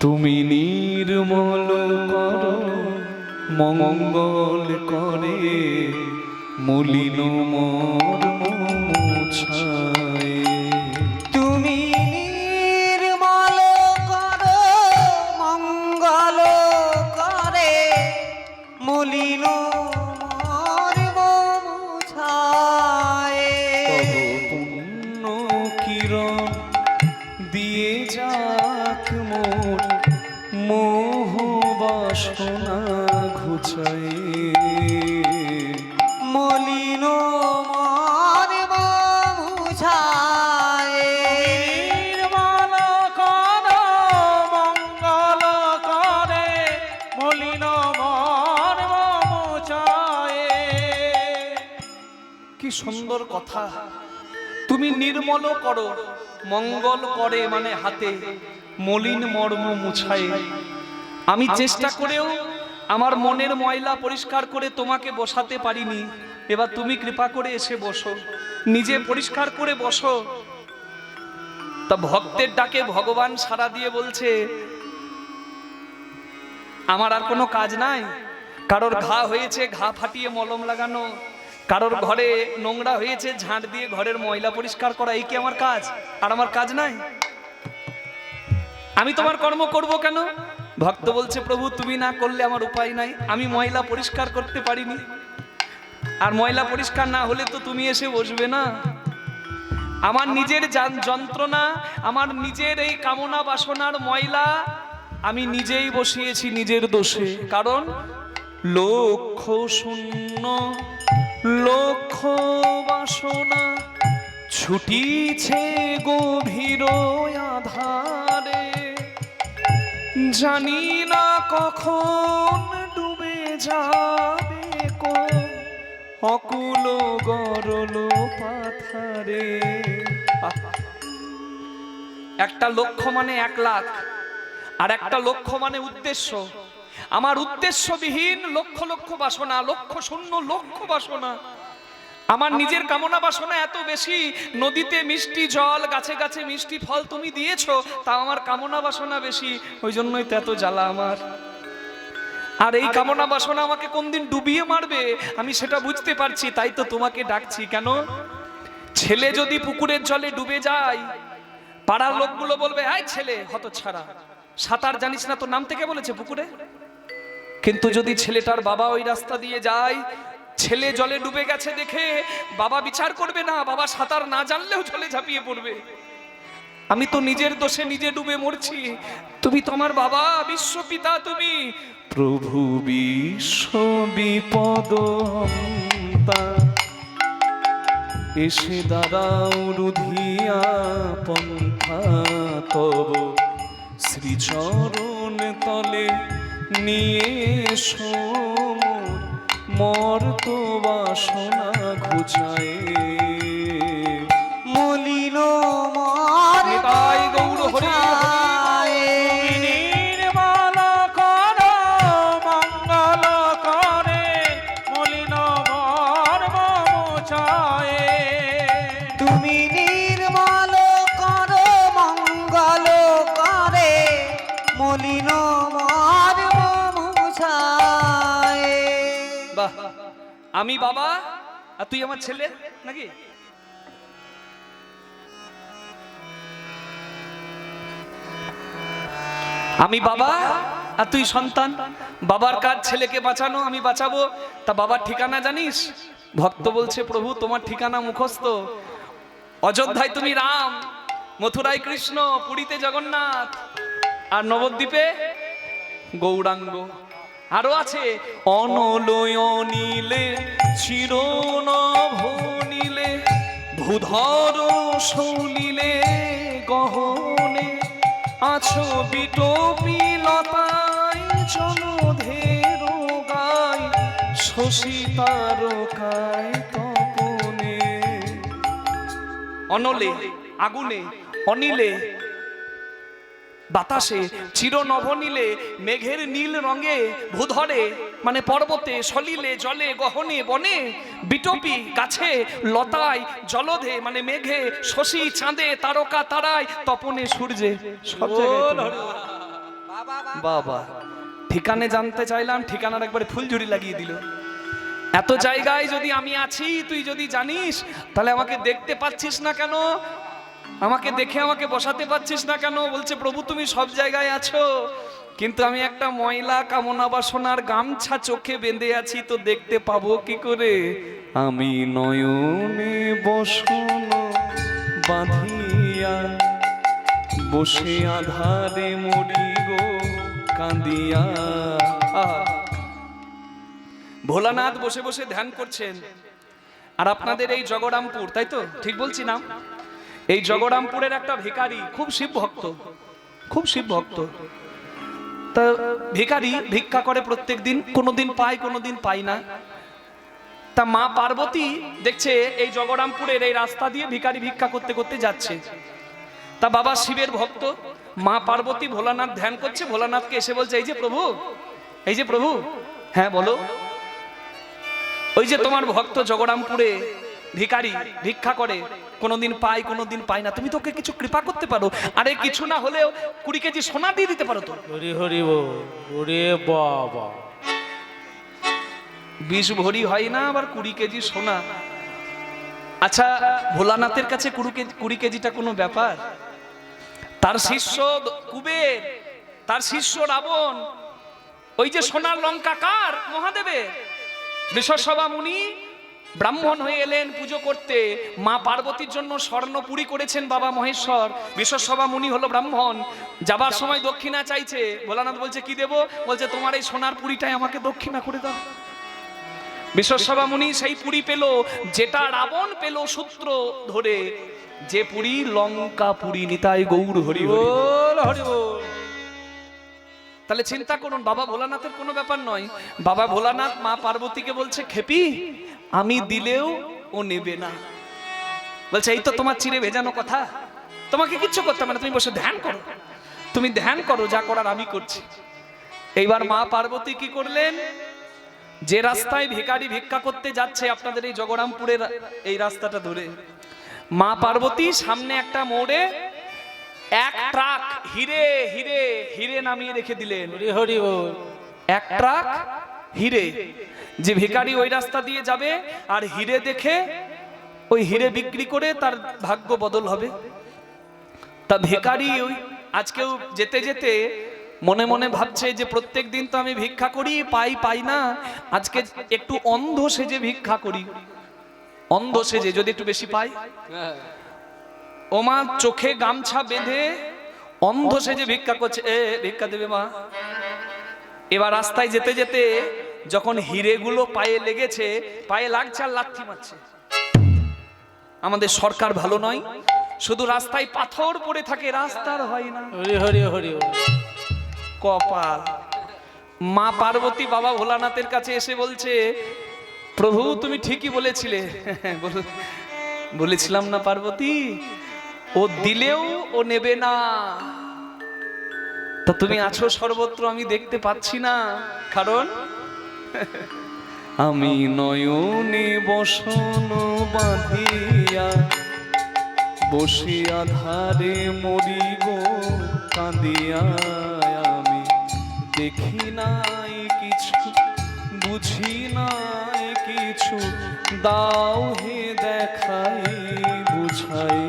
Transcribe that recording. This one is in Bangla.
তুমি নির্মল কর মঙ্গল করে মলিন মর্ম সুন্দর কথা। তুমি নির্মল করো মঙ্গল করে মানে হাতে মলিন মর্ম মুছায়। আমি চেষ্টা করেও আমার মনের ময়লা পরিষ্কার করে তোমাকে বসাতে পারিনি। এবার তুমি কৃপা করে এসে বসো নিজে পরিষ্কার করে বসো। তা ভক্তের ডাকে ভগবান সারা দিয়ে বলছে আমার আর কোনো কাজ নাই। কারোর ঘা হয়েছে ঘা ফাটিয়ে মলম লাগানো। কারোর ঘরে নোংরা হয়েছে, ঝাঁট দিয়ে ঘরের ময়লা পরিষ্কার করা, এই কি আমার কাজ? আর আমার কাজ নাই? আমি তোমার কর্ম করব কেন? ভক্ত বলছে, প্রভু, তুমি না করলে আমার উপায় নাই। আমি ময়লা পরিষ্কার করতে পারিনি। আর ময়লা পরিষ্কার না হলে তো তুমি এসে বসবে না। আমার নিজের যান- যন্ত্রণা, আমার নিজের এই কামনা বাসনার ময়লা আমি নিজেই বসিয়েছি নিজের দোষে। কারণ লক্ষ শূন্য। লক্ষ বাসনা ছুটিছে গভীর আধারে। জানি না কখন ডুবে যাবে অকুল গরল পাথারে। একটা লক্ষ্য মানে এক লাখ, আর একটা লক্ষ্য মানে উদ্দেশ্য। আমার উদ্দেশ্যবিহীন লক্ষ লক্ষ বাসনা লক্ষ শূন্য লক্ষ বাসনা। আমার নিজের কামনা বাসনা এত বেশি নদীতে মিষ্টি জল গাছে গাছে মিষ্টি ফল তুমি দিয়েছ তা আমার কামনা বাসনা বেশি ওই জন্যই তো এত জ্বালা আমার। আর এই কামনা বাসনা আমাকে কোনদিন ডুবিয়ে মারবে? আমি সেটা বুঝতে পারছি তাই তো তোমাকে ডাকছি কেন? ছেলে যদি পুকুরের জলে ডুবে যায় পাড়ার লোকগুলো বলবে আয় ছেলে হত ছাড়া সাঁতার জানিস না তো নাম থেকে বলেছে পুকুরে? কিন্তু যদি ছেলেটার বাবা ওই রাস্তা দিয়ে যায়, ছেলে জলে ডুবে গেছে দেখে বাবা বিচার করবে না, বাবা সাঁতার না জানলেও জলে ঝাঁপিয়ে পড়বে। আমি তো নিজের দোষে নিজে ডুবে মরছি। তুমি তোমার বাবা বিশ্বপিতা তুমি। প্রভু বিশ্ব বিপদ এসে দাঁড়াও রুধিয়া পন্থা তব। শ্রীচরণ তলে নিয়ে সোমর মর্ত বাসনা ঘুচায়। আমি বাবা? আর তুই আমার ছেলে নাকি? আমি বাবা? আর তুই সন্তান? বাবার কাজ ছেলেকে বাঁচানো আমি বাঁচাবো? তা বাবার ঠিকানা জানিস? ভক্ত বলছে প্রভু তোমার ঠিকানা মুখস্থ। অযোধ্যায় তুমি রাম মথুরায় কৃষ্ণ পুরীতে জগন্নাথ আর নবদ্বীপে গৌরাঙ্গ। আরও আছে? অনলয় নীলে চিরনভনীলে, ভূধর সলিলে গহনে, আছো বিটোপি লতায় জলধের গায় শশী তারকায় তপনে। অনলে, আগুনে, অনিলে বাতাসে চির নভনীলে মেঘের নীল রঙে ভূধরে মানে পর্বতে সলিলে জলে গহনে বনে বিটপি গাছে লতায় জলধে মানে মেঘে শশী চাঁদে তারকা তারায় তপনে সূর্যে। সব জায়গায়। বাবা ঠিকানে জানতে চাইলাম ঠিকানার একবারে ফুলঝুরি লাগিয়ে দিল। এত জায়গায় যদি আমি আছি তুই যদি জানিস তাহলে আমাকে দেখতে পাচ্ছিস না কেন? আমাকে দেখে আমাকে বসাতে পাচ্ছিস না কেন? বলছে, প্রভু, তুমি সব জায়গায় আছো। কিন্তু আমি একটা ময়লা কামনা বাসনার গামছা চোখে বেঁধে আছি, তো দেখতে পাবো কি করে? আমি নয়নে বসন বাঁধিয়া, বসে আধারে মরি গো কাঁদিয়া। ভোলানাথ বসে বসে ধ্যান করছেন। আর আপনাদের এই জগরামপুর, তাই তো? ঠিক বলছি না এই জগরামপুরের একটা ভিখারি, খুব শিব ভক্ত, খুব শিব ভক্ত। তা ভিখারি ভিক্ষা করে প্রত্যেক দিন, কোনোদিন পায় কোনোদিন পায় না। তা মা পার্বতী দেখছে এই জগরামপুরের এই রাস্তা দিয়ে ভিখারি ভিক্ষা করতে করতে যাচ্ছে। তা বাবা শিবের ভক্ত, মা পার্বতী ভোলানাথ ধ্যান করছে, ভোলানাথকে এসে বলছে, এই যে প্রভু, এই যে প্রভু হ্যাঁ বলো। ওই যে তোমার ভক্ত জগরামপুরে ভিখারি ভিক্ষা করে কোনোদিন পায় কোনোদিন পাই না। তুমি তোকে কিছু কৃপা করতে পারো। আরে কিছু না হলেও কুড়ি কেজি সোনা দিয়ে দিতে পারো তো। হরি হরি ওরে বাবা। বিষ ভরি হয় না আবার কুড়ি কেজি সোনা। আচ্ছা ভোলানাথের কাছে কুড়ি কেজি কুড়ি কেজিটা কোনো ব্যাপার? তার শিষ্য কুবের তার শিষ্য রাবণ ওই যে সোনার লঙ্কা কার? মহাদেবের। বিশ্বসভা মুনি ব্রাহ্মণ হয়ে এলেন পুজো করতে। মা পার্বতীর জন্য স্বর্ণপুরি করেছেন বাবা মহেশ্বর। বিশ্বসভা মুনি হলো ব্রাহ্মণ। যাবার সময় দক্ষিণা চাইছে। ভোলানাথ বলছে কি দেব? বলছে তোমার এই সোনার পুরীটাই আমাকে দক্ষিণা করে দাও। বিশ্বসভা মুনি সেই পুরী পেল যেটা রাবণ পেল সূত্র ধরে। যে পুরী লঙ্কা পুরী নিতাই গৌর হরি হরি। তাহলে চিন্তা করুন বাবা ভোলানাথের কোনো ব্যাপার নয়। বাবা ভোলানাথ মা পার্বতীকে বলছে খেপি আমি দিলেও ও নেবে না। বলছে এই তো তোমার চিরে ভেজানো কথা। তোমাকে কিচ্ছু করতে হবে না তুমি বসে ধ্যান করো। তুমি ধ্যান করো যা করার আমি করছি। এইবার মা পার্বতী কি করলেন? যে রাস্তায় ভিকারি ভিক্ষা করতে যাচ্ছে আপনাদের এই জগরামপুরের এই রাস্তাটা ধরে মা পার্বতী সামনে একটা মোড়ে এক ট্রাক হিরে হিরে হিরে নামিয়ে রেখে দিলেন। হরি হরি এক ট্রাক হিরে, যে ভিখারি ওই রাস্তা দিয়ে যাবে আর হিরে দেখে ওই হিরে বিক্রি করে তার ভাগ্য বদল হবে। তা ভিখারি ওই আজকেও যেতে যেতে মনে মনে ভাবছে যে প্রত্যেক দিন তো আমি ভিক্ষা করি, পাই পাই না। আজকে একটু অন্ধ সেজে ভিক্ষা করি। অন্ধ সেজে, যদি একটু বেশি পাই। ওমা চোখে গামছা বেঁধে অন্ধ সেজে ভিক্ষা করছে। এ, ভিক্ষা দেবে মা। এবার রাস্তায় যেতে যেতে যখন হিরেগুলো পায়ে লেগেছে পায়ে লাগছে আর লাথি মারছে। আমাদের সরকার ভালো নয় শুধু রাস্তায় পাথর পড়ে থাকে রাস্তার হয় না। হরি হরি হরি কপাল। মা পার্বতী বাবা ভোলানাথের কাছে এসে বলছে প্রভু তুমি ঠিকই বলেছিলে। বলেছিলাম না পার্বতী ও দিলেও ও নেবে না। তা তুমি আছো সর্বত্র, আমি দেখতে পাচ্ছি না। কারণ আমি নয়নে বসন বাঁধিয়া বসিয়া ধারে মরি গো কাঁদিয়া আমি দেখি নাই কিছু, বুঝি নাই কিছু। দাও হে দেখাই, বুঝাই।